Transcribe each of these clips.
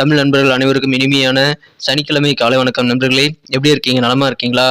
தமிழ் நண்பர்கள் அனைவருக்கும் இனிமையான சனிக்கிழமை காலை வணக்கம் நண்பர்களே. எப்படி இருக்கீங்க? நலமா இருக்கீங்களா?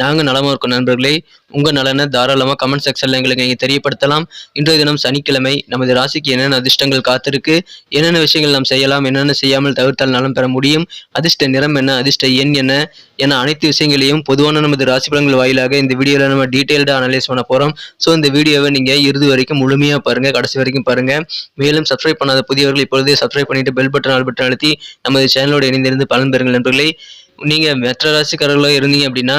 நாங்கள் நலமா இருக்கோம் நண்பர்களே. உங்கள் நலனை தாராளமாக கமெண்ட் செக்ஷனில் எங்களுக்கு நீங்கள் தெரியப்படுத்தலாம். இன்றைய தினம் சனிக்கிழமை நமது ராசிக்கு என்னென்ன அதிர்ஷ்டங்கள் காத்திருக்கு என்னென்ன விஷயங்கள் நாம் செய்யலாம் என்னென்ன செய்யாமல் தவிர்த்தால் நலம் பெற முடியும் அதிர்ஷ்ட நிறம் என்ன அதிர்ஷ்ட எண் என்ன என அனைத்து விஷயங்களையும் பொதுவான நமது ராசி பலன்கள் வாயிலாக இந்த வீடியோவில் நம்ம டீட்டெயில்டாக அனலைஸ் பண்ண போகிறோம் ஸோ இந்த வீடியோவை நீங்கள் இறுதி வரைக்கும் முழுமையாக பாருங்கள் கடைசி வரைக்கும் பாருங்கள் மேலும் சப்ஸ்கிரைப் பண்ணாத புதியவர்கள் இப்பொழுதே சப்ஸ்கிரைப் பண்ணிட்டு பெல் பட்டன் ஆல் பட்டன் அழுத்தி நமது சேனலோடு இணைந்திருந்து பலன் பெறுங்கள் நண்பர்களே. நீங்கள் மற்ற ராசிக்காரர்களாக இருந்தீங்க அப்படின்னா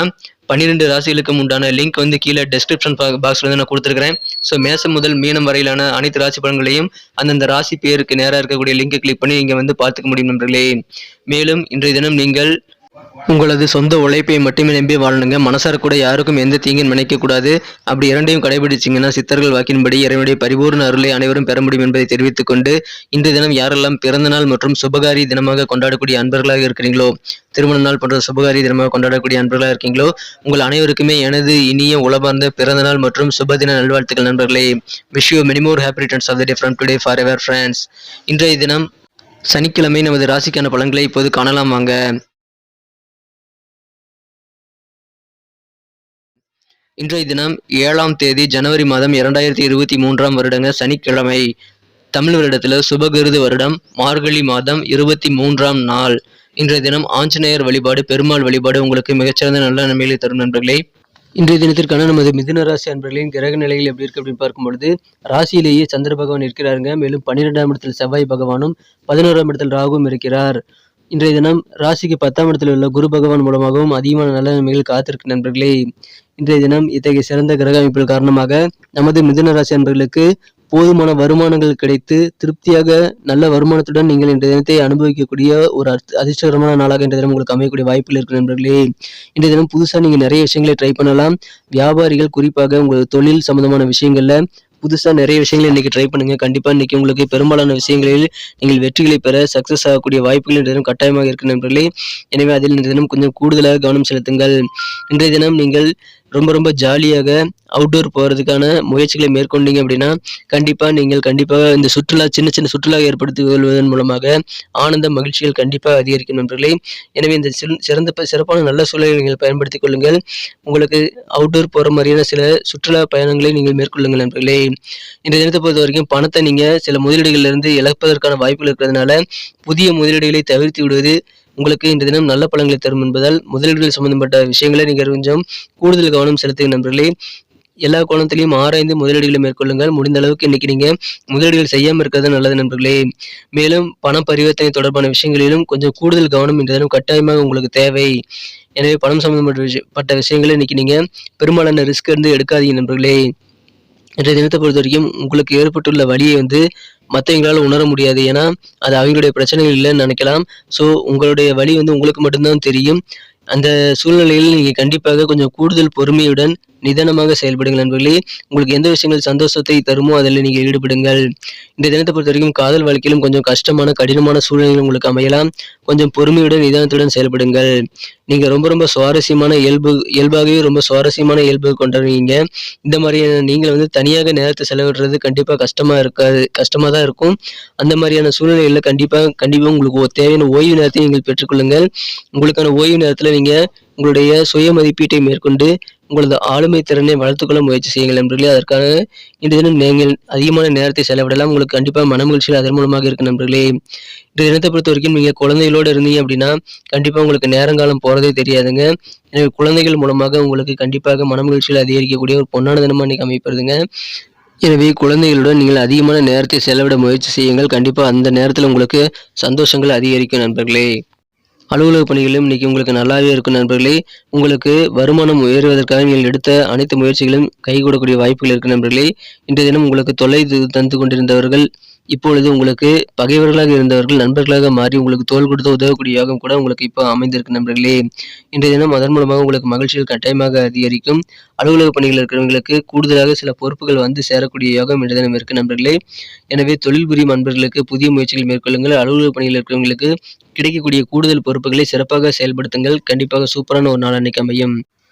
பன்னிரெண்டு ராசிகளுக்கும் உண்டான லிங்க் வந்து கீழே டெஸ்கிரிப்ஷன் பாக்ஸில் வந்து நான் கொடுத்துருக்கிறேன். ஸோ மேசம் முதல் மீனம் வரையிலான அனைத்து ராசி பலன்களையும் அந்தந்த ராசி பேருக்கு நேராக இருக்கக்கூடிய லிங்கை கிளிக் பண்ணி நீங்கள் வந்து பார்த்துக்க முடியும் நண்பர்களே. மேலும் இன்றைய தினம் நீங்கள் உங்களது சொந்த உழைப்பை மட்டுமே நம்பி வாழணுங்க மனசார கூட யாருக்கும் எந்த தீங்கும் நினைக்கக்கூடாது. அப்படி இரண்டையும் கடைபிடிச்சிங்கன்னா சித்தர்கள் வாக்கின்படி இறைவனுடைய பரிபூர்ண அருளை அனைவரும் பெற முடியும் என்பதை தெரிவித்துக் கொண்டு இன்றைய தினம் யாரெல்லாம் பிறந்த நாள் மற்றும் சுபகாரி தினமாக கொண்டாடக்கூடிய அன்பர்களாக இருக்கிறீங்களோ திருமண நாள் போன்ற சுபகாரி தினமாக கொண்டாடக்கூடிய அன்பர்களாக இருக்கீங்களோ உங்கள் அனைவருக்குமே எனது இனிய உளபார்ந்த பிறந்த நாள் மற்றும் சுபதின நல்வாழ்த்துக்கள் நண்பர்களே. Wish you many more happy returns of the day from today forever friends இன்றைய தினம் சனிக்கிழமை நமது ராசிக்கான பலன்களை இப்போது காணலாம் வாங்க. இன்றைய தினம் ஏழாம் தேதி ஜனவரி மாதம் இரண்டாயிரத்தி இருபத்தி மூன்றாம் வருடங்க சனிக்கிழமை. தமிழ் வருடத்தில் சுபகிருது வருடம் மார்கழி மாதம் இருபத்தி மூன்றாம் நாள். இன்றைய தினம் ஆஞ்சநேயர் வழிபாடு பெருமாள் வழிபாடு உங்களுக்கு மிகச்சிறந்த நல்ல நன்மைகளை தரும் நண்பர்களே. இன்றைய தினத்திற்கான நமது மிதுன ராசி அன்பர்களின் கிரக நிலைகள் எப்படி இருக்கு அப்படின்னு பார்க்கும் பொழுது ராசியிலேயே சந்திர பகவான் இருக்கிறாருங்க. மேலும் பன்னிரெண்டாம் இடத்தில் செவ்வாய் பகவானும் பதினோராம் இடத்தில் ராகுவும் இருக்கிறார். இன்றைய தினம் ராசிக்கு பத்தாம் இடத்தில் உள்ள குரு பகவான் மூலமாகவும் அதிகமான நல்ல நன்மைகள் காத்திருக்கு நண்பர்களே. இன்றைய தினம் இத்தகைய சிறந்த கிரக அமைப்புகள் காரணமாக நமது மிதுன ராசி அன்பர்களுக்கு போதுமான வருமானங்கள் கிடைத்து திருப்தியாக நல்ல வருமானத்துடன் நீங்கள் இன்றைய தினத்தை அனுபவிக்கக்கூடிய ஒரு அதிர்ஷ்டகரமான நாளாக இன்றைய தினம் உங்களுக்கு அமையக்கூடிய வாய்ப்புகள் இருக்கு நண்பர்களே. இன்றைய தினம் புதுசாக நீங்கள் நிறைய விஷயங்களை ட்ரை பண்ணலாம். வியாபாரிகள் குறிப்பாக உங்கள் தொழில் சம்பந்தமான விஷயங்களில் புதுசாக நிறைய விஷயங்களை இன்றைக்கி ட்ரை பண்ணுங்கள் கண்டிப்பாக இன்றைக்கி உங்களுக்கு பெரும்பாலான விஷயங்களில் நீங்கள் வெற்றிகளை பெற சக்ஸஸ் ஆகக்கூடிய வாய்ப்புகள் இன்றைய தினம் கட்டாயமாக இருக்கு நண்பர்களே. எனவே அதில் இன்றைய தினம் கொஞ்சம் கூடுதலாக கவனம் செலுத்துங்கள். இன்றைய தினம் நீங்கள் ரொம்ப ரொம்ப ஜாலியாக அவுட்டோர் போகிறதுக்கான முயற்சிகளை மேற்கொண்டீங்க அப்படின்னா கண்டிப்பாக நீங்கள் கண்டிப்பாக இந்த சுற்றுலா சின்ன சின்ன சுற்றுலா ஏற்படுத்தி கொள்வதன் மூலமாக ஆனந்த மகிழ்ச்சிகள் கண்டிப்பாக அதிகரிக்கும் நண்பர்களே. எனவே இந்த சிறந்த சிறப்பான நல்ல சூழலை நீங்கள் பயன்படுத்திக் கொள்ளுங்கள். உங்களுக்கு அவுட்டோர் போகிற மாதிரியான சில சுற்றுலா பயணங்களை நீங்கள் மேற்கொள்ளுங்கள் நண்பர்களே. இந்த தினத்தை பொறுத்த வரைக்கும் பணத்தை நீங்கள் சில முதலீடுகளிலிருந்து இழப்பதற்கான வாய்ப்புகள் இருக்கிறதுனால புதிய முதலீடுகளை தவிர்த்து விடுவது உங்களுக்கு இந்த தினம் நல்ல பலன்களை தரும் என்பதால் முதலீடுகள் சம்பந்தப்பட்ட விஷயங்களை நீங்கள் கொஞ்சம் கூடுதல் கவனம் செலுத்துங்க நண்பர்களே. எல்லா கோணத்திலையும் ஆராய்ந்து முதலீடுகளை மேற்கொள்ளுங்கள். முடிந்த அளவுக்கு இன்னைக்கு நீங்க முதலீடுகள் செய்யாமல் இருக்கிறது நல்லது நண்பர்களே. மேலும் பண பரிவர்த்தனை தொடர்பான விஷயங்களிலும் கொஞ்சம் கூடுதல் கவனம் இந்த தினம் கட்டாயமாக உங்களுக்கு தேவை. எனவே பணம் சம்பந்தப்பட்ட விஷயப்பட்ட விஷயங்களை இன்னைக்கு நீங்க பெரும்பாலான ரிஸ்க் இருந்து எடுக்காதீங்க நண்பர்களே. இன்றைய தினத்தை பொறுத்த வரைக்கும் உங்களுக்கு ஏற்பட்டுள்ள வழியை வந்து மற்றவங்களால் உணர முடியாது. ஏன்னா அது அவங்களுடைய பிரச்சனைகள் இல்லைன்னு நினைக்கலாம். ஸோ உங்களுடைய வழி வந்து உங்களுக்கு மட்டும்தான் தெரியும். அந்த சூழ்நிலையில் நீங்கள் கண்டிப்பாக கொஞ்சம் கூடுதல் பொறுமையுடன் நிதானமாக செயல்படுங்கள் நண்பர்களே. உங்களுக்கு எந்த விஷயங்கள் சந்தோஷத்தை தருமோ அதில் நீங்கள் ஈடுபடுங்கள். இந்த தினத்தை பொறுத்த வரைக்கும் காதல் வாழ்க்கையிலும் கொஞ்சம் கஷ்டமான கடினமான சூழ்நிலைகள் உங்களுக்கு அமையலாம். கொஞ்சம் பொறுமையுடன் நிதானத்துடன் செயல்படுங்கள். நீங்கள் ரொம்ப ரொம்ப சுவாரஸ்யமான இயல்பு இயல்பாகவே ரொம்ப சுவாரஸ்யமான இயல்பு கொண்டவங்க இந்த மாதிரியான நீங்கள் வந்து தனியாக நேரத்தை செலவிடுறது கண்டிப்பாக கஷ்டமாக இருக்காது கஷ்டமாக தான் இருக்கும். அந்த மாதிரியான சூழ்நிலைகளில் கண்டிப்பாக கண்டிப்பாக உங்களுக்கு தேவையான ஓய்வு நேரத்தை நீங்கள் பெற்றுக்கொள்ளுங்கள். உங்களுக்கான ஓய்வு நேரத்தில் நீங்கள் உங்களுடைய சுய மதிப்பீட்டை மேற்கொண்டு உங்களது ஆளுமை திறனை வளர்த்துக்கொள்ள முயற்சி செய்யுங்கள் நண்பர்களே. அதற்காக இன்று தினம் நீங்கள் அதிகமான நேரத்தை செலவிடலாம். உங்களுக்கு கண்டிப்பாக மன மகிழ்ச்சியில் அதன் மூலமாக இருக்கு நண்பர்களே. இந்த தினத்தை பொறுத்த வரைக்கும் நீங்கள் குழந்தைகளோடு இருந்தீங்க அப்படின்னா கண்டிப்பாக உங்களுக்கு நேரங்காலம் போகிறதே தெரியாதுங்க. எனவே குழந்தைகள் மூலமாக உங்களுக்கு கண்டிப்பாக மன மகிழ்ச்சியில் அதிகரிக்கக்கூடிய ஒரு பொன்னான தினமாக இன்றைக்கி அமைப்படுதுங்க எனவே குழந்தைகளுடன் நீங்கள் அதிகமான நேரத்தை செலவிட முயற்சி செய்யுங்கள். கண்டிப்பாக அந்த நேரத்தில் உங்களுக்கு சந்தோஷங்கள் அதிகரிக்கும் நண்பர்களே. அலுவலக பணிகளும் இன்றைக்கி உங்களுக்கு நல்லாவே இருக்கும் நண்பர்களே. உங்களுக்கு வருமானம் உயர்வதற்காக நீங்கள் எடுத்த அனைத்து முயற்சிகளும் கைகூடக்கூடிய வாய்ப்புகள் இருக்குது நண்பர்களே. இன்றைய தினம் உங்களுக்கு தொலை தந்து கொண்டிருந்தவர்கள் இப்பொழுது உங்களுக்கு பகைவர்களாக இருந்தவர்கள் நண்பர்களாக மாறி உங்களுக்கு தோல் கொடுத்து உதவக்கூடிய யோகம் கூட உங்களுக்கு இப்போ அமைந்திருக்கு நண்பர்களே. இன்றைய தினம் அதன் மூலமாக உங்களுக்கு மகிழ்ச்சிகள் கட்டாயமாக அதிகரிக்கும். அலுவலக பணிகள் இருக்கிறவங்களுக்கு கூடுதலாக சில பொறுப்புகள் வந்து சேரக்கூடிய யோகம் இன்றைய தினம் இருக்கு நண்பர்களே. எனவே தொழில் புரியும் நண்பர்களுக்கு புதிய முயற்சிகள் மேற்கொள்ளுங்கள். அலுவலக பணிகள் இருக்கிறவங்களுக்கு கிடைக்கக்கூடிய கூடுதல் பொறுப்புகளை சிறப்பாக செயல்படுத்துங்கள். கண்டிப்பாக சூப்பரான ஒரு நாள் அன்னைக்கு அமையும்.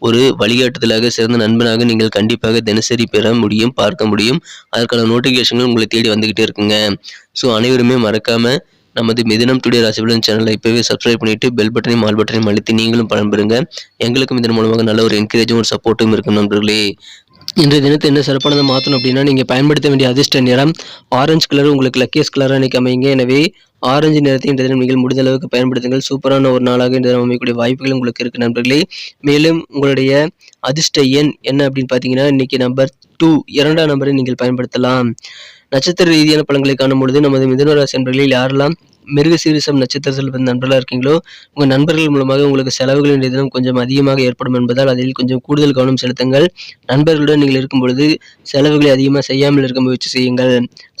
ஒரு வழிகாட்டுதலாக சிறந்த நண்பனாக நீங்கள் கண்டிப்பாக தினசரி பெற முடியும் பார்க்க முடியும். அதற்கான நோட்டிஃபிகேஷன்கள் உங்களை தேடி வந்துக்கிட்டே இருக்குங்க. ஸோ அனைவருமே மறக்காம நமது மிதினம் டுடே ராசிபலன் சேனலை இப்போவே சப்ஸ்கிரைப் பண்ணிட்டு பெல் பட்டனையும் ஆல் பட்டனையும் அழுத்தி நீங்களும் பலன்பெறுங்க எங்களுக்கும் இதன் மூலமாக நல்ல ஒரு என்கரேஜும் ஒரு சப்போர்ட்டும் இருக்கும் நண்பர்களே. இன்றைய தினத்தை என்ன சிறப்பானதை மாற்றணும் அப்படின்னா நீங்கள் பயன்படுத்த வேண்டிய அதிர்ஷ்ட நிறம் ஆரஞ்சு கலர் உங்களுக்கு லக்கியஸ் கலராக இன்றைக்கி அமைங்க எனவே ஆரஞ்சு நிறத்தை இன்றைய தினம் நீங்கள் முடிந்த அளவுக்கு பயன்படுத்துங்கள். சூப்பரான ஒரு நாளாக இந்த தினம் அமையக்கூடிய வாய்ப்புகள் உங்களுக்கு இருக்குது நண்பர்களே. மேலும் உங்களுடைய அதிர்ஷ்ட எண் என்ன அப்படின்னு பார்த்தீங்கன்னா இன்னைக்கு நம்பர் டூ இரண்டாம் நம்பரை நீங்கள் பயன்படுத்தலாம். நட்சத்திர ரீதியான பலன்களை காணும் பொழுது நமது மிதனராசி நண்பர்களில் யாரெல்லாம் மிருக சீரிசம் நட்சத்திரத்தில் பிறந்த நண்பர்களாக இருக்கீங்களோ உங்கள் நண்பர்கள் மூலமாக உங்களுக்கு செலவுகள் இன்றைய தினம் கொஞ்சம் அதிகமாக ஏற்படும் என்பதால் அதில் கொஞ்சம் கூடுதல் கவனம் செலுத்துங்கள். நண்பர்களுடன் நீங்கள் இருக்கும் பொழுது செலவுகளை அதிகமாக செய்யாமல் இருக்க முயற்சி செய்யுங்கள்.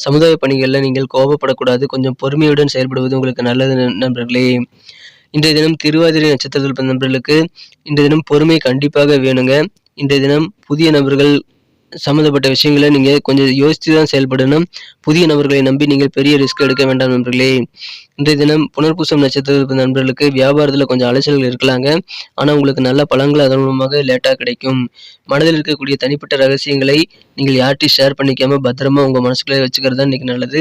சமுதாய பணிகளில் நீங்கள் கோபப்படக்கூடாது. கொஞ்சம் பொறுமையுடன் செயல்படுவது உங்களுக்கு நல்லது நண்பர்களே. இன்றைய தினம் திருவாதிரை நட்சத்திரத்தில் பிறந்த நண்பர்களுக்கு இன்றைய தினம் பொறுமை கண்டிப்பாக வேணுங்க. இன்றைய தினம் புதிய நபர்கள் சம்மந்தப்பட்ட விஷயங்களை நீங்கள் கொஞ்சம் யோசித்து தான் செயல்படணும். புதிய நபர்களை நம்பி நீங்கள் பெரிய ரிஸ்க் எடுக்க வேண்டாம் நண்பர்களே. இன்றைய தினம் புனர்பூசம் நட்சத்திர நண்பர்களுக்கு வியாபாரத்தில் கொஞ்சம் அலைச்சல்கள் இருக்கலாங்க. ஆனால் உங்களுக்கு நல்ல பழங்கள் அதன் மூலமாக லேட்டாக கிடைக்கும். மனதில் இருக்கக்கூடிய தனிப்பட்ட ரகசியங்களை நீங்கள் யார்ட்டையும் ஷேர் பண்ணிக்காமல் பத்திரமா உங்கள் மனசுக்குள்ளே வச்சுக்கிறது தான் இன்றைக்கி நல்லது.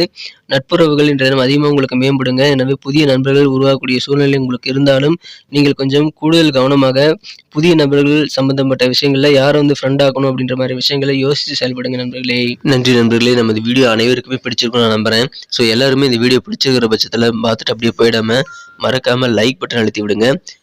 நட்புறவுகள் இன்றைய தினம் அதிகமாக உங்களுக்கு மேம்படுங்க. எனவே புதிய நண்பர்கள் உருவாக்கக்கூடிய சூழ்நிலை உங்களுக்கு இருந்தாலும் நீங்கள் கொஞ்சம் கூடுதல் கவனமாக புதிய நபர்கள் சம்பந்தப்பட்ட விஷயங்களில் யாரை வந்து ஃப்ரெண்ட் ஆகணும் அப்படின்ற மாதிரி விஷயங்களை யோசித்து செயல்படுங்க நண்பர்களே. நன்றி நண்பர்களே. நமது வீடியோ அனைவருக்குமே பிடிச்சிருக்கும் நான் நம்புறேன். ஸோ எல்லாருமே இந்த வீடியோ பிடிச்சிருக்கிற பட்சத்தில் பார்த்துட்டு அப்படியே போயிடாம மறக்காம லைக் பட்டன் அழுத்தி விடுங்க.